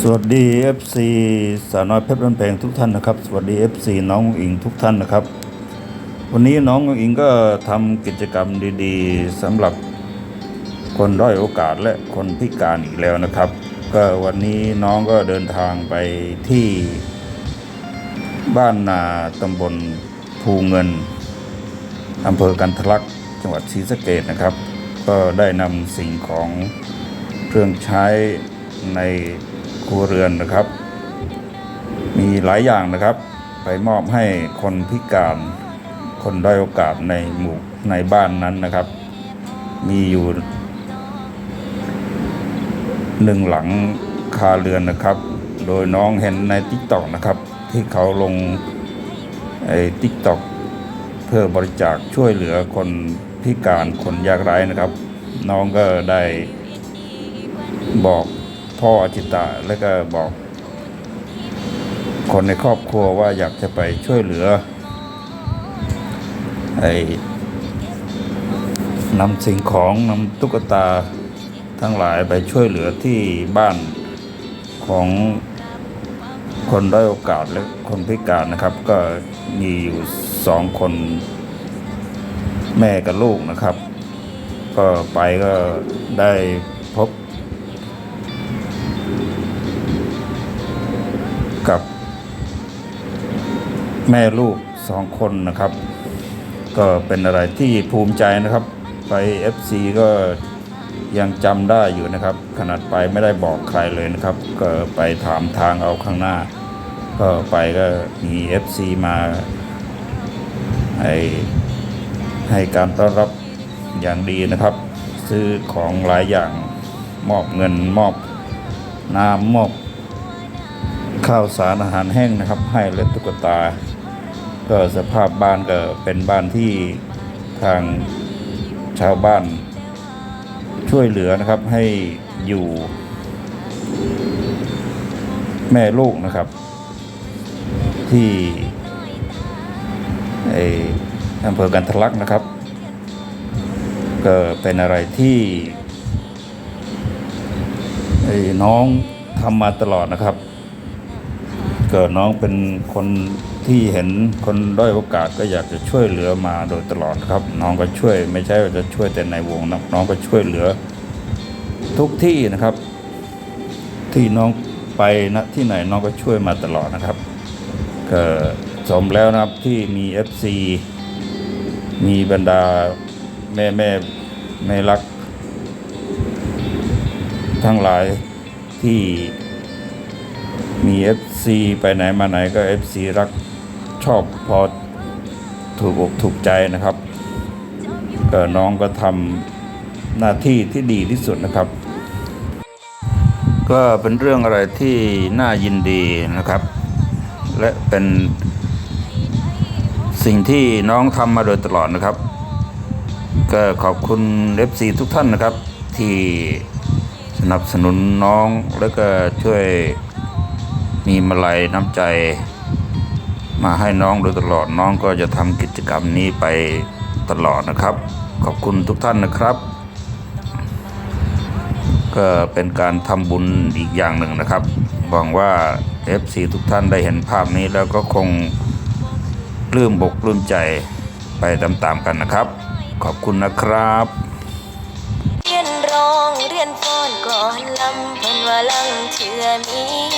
สวัสดี FC สาวน้อยเพชรบ้านแพงทุกท่านนะครับ สวัสดี FC น้องอิงทุกท่านนะครับ วันนี้น้องอิงก็ทำกิจกรรมดีๆสำหรับคนด้อยโอกาสและคนพิการอีกแล้วนะครับ ก็วันนี้น้องก็เดินทางไปที่บ้านนาตำบลภูเงินอำเภอกันทะลักจังหวัดศรีสะเกดนะครับ ก็ได้นำสิ่งของเครื่องใช้ใน ครัวเรือนนะครับ มีหลายอย่างนะครับ ไปมอบให้คนพิการคนด้อยโอกาสในหมู่ในบ้านนั้นนะครับ มีอยู่หนึ่งหลังคาเรือนนะครับ โดยน้องเห็นในทิกตอกนะครับ ที่เขาลงไอ้ทิกตอกเพื่อบริจาคช่วยเหลือคนพิการคนยากไร้นะครับ น้องก็ได้บอก พ่ออาจิตะแล้วก็บอก คนในครอบครัวว่าอยากจะไปช่วยเหลือไอ้นำสิ่งของนำตุ๊กตาทั้งหลายไปช่วยเหลือที่บ้านของคนด้อยโอกาสและคนพิการนะครับ ก็มีอยู่สองคนแม่กับลูกนะครับ ก็ไปก็ได้พบ กับแม่ลูกสองคนนะครับ ก็เป็นอะไรที่ภูมิใจนะครับ ไป FC ก็ยังจำได้อยู่นะครับ ขนาดไปไม่ได้บอกใครเลยนะครับ ก็ไปถามทางเอาข้างหน้า ก็ไปก็มี FC มาให้ให้การต้อนรับอย่างดีนะครับ ซื้อของหลายอย่างมอบเงินมอบน้ำมอบ ข้าวสารอาหารแห้งนะครับ ให้และตุ๊กตา ก็สภาพบ้านก็เป็นบ้านที่ทางชาวบ้าน ช่วยเหลือนะครับให้อยู่แม่ลูกนะครับ ที่ไออำเภอกันทลักนะครับ ก็เป็นอะไรที่ไอน้องทำมาตลอดนะครับ เกิดน้องเป็นคนที่เห็นคนด้อยโอกาสก็อยากจะช่วยเหลือมาโดยตลอดครับ น้องก็ช่วยไม่ใช่ว่าจะช่วยแต่ในวงนะน้องก็ช่วยเหลือ ทุกที่นะครับ ที่น้องไปนะที่ไหนน้องก็ช่วยมาตลอดนะครับก็สมแล้วนะครับที่มี FC มีบรรดาแม่แม่แม่รัก ทั้งหลายที่ มี FC ไปไหนมาไหนก็ FC รักชอบพอถูกอกถูกใจนะครับก็น้องก็ทำหน้าที่ที่ดีที่สุดนะครับ ก็เป็นเรื่องอะไรที่น่ายินดีนะครับ และเป็นสิ่งที่น้องทำมาโดยตลอดนะครับ ก็ขอบคุณ FC ทุกท่านนะครับ ที่สนับสนุนน้องแล้วก็ช่วย มีมาลัยน้ำใจ มาให้น้องโดยตลอดน้องก็จะทำกิจกรรมนี้ไปตลอดนะครับ ขอบคุณทุกท่านนะครับ ก็เป็นการทำบุญอีกอย่างหนึ่งนะครับหวังว่า FC ทุกท่านได้เห็นภาพนี้แล้วก็คงปลื้มบกปลื้มใจไปตามๆกันนะครับ ขอบคุณนะครับเรียนร้องเรียนฟ้อนก่อนลำพิ่นว่าลังเถื่อมี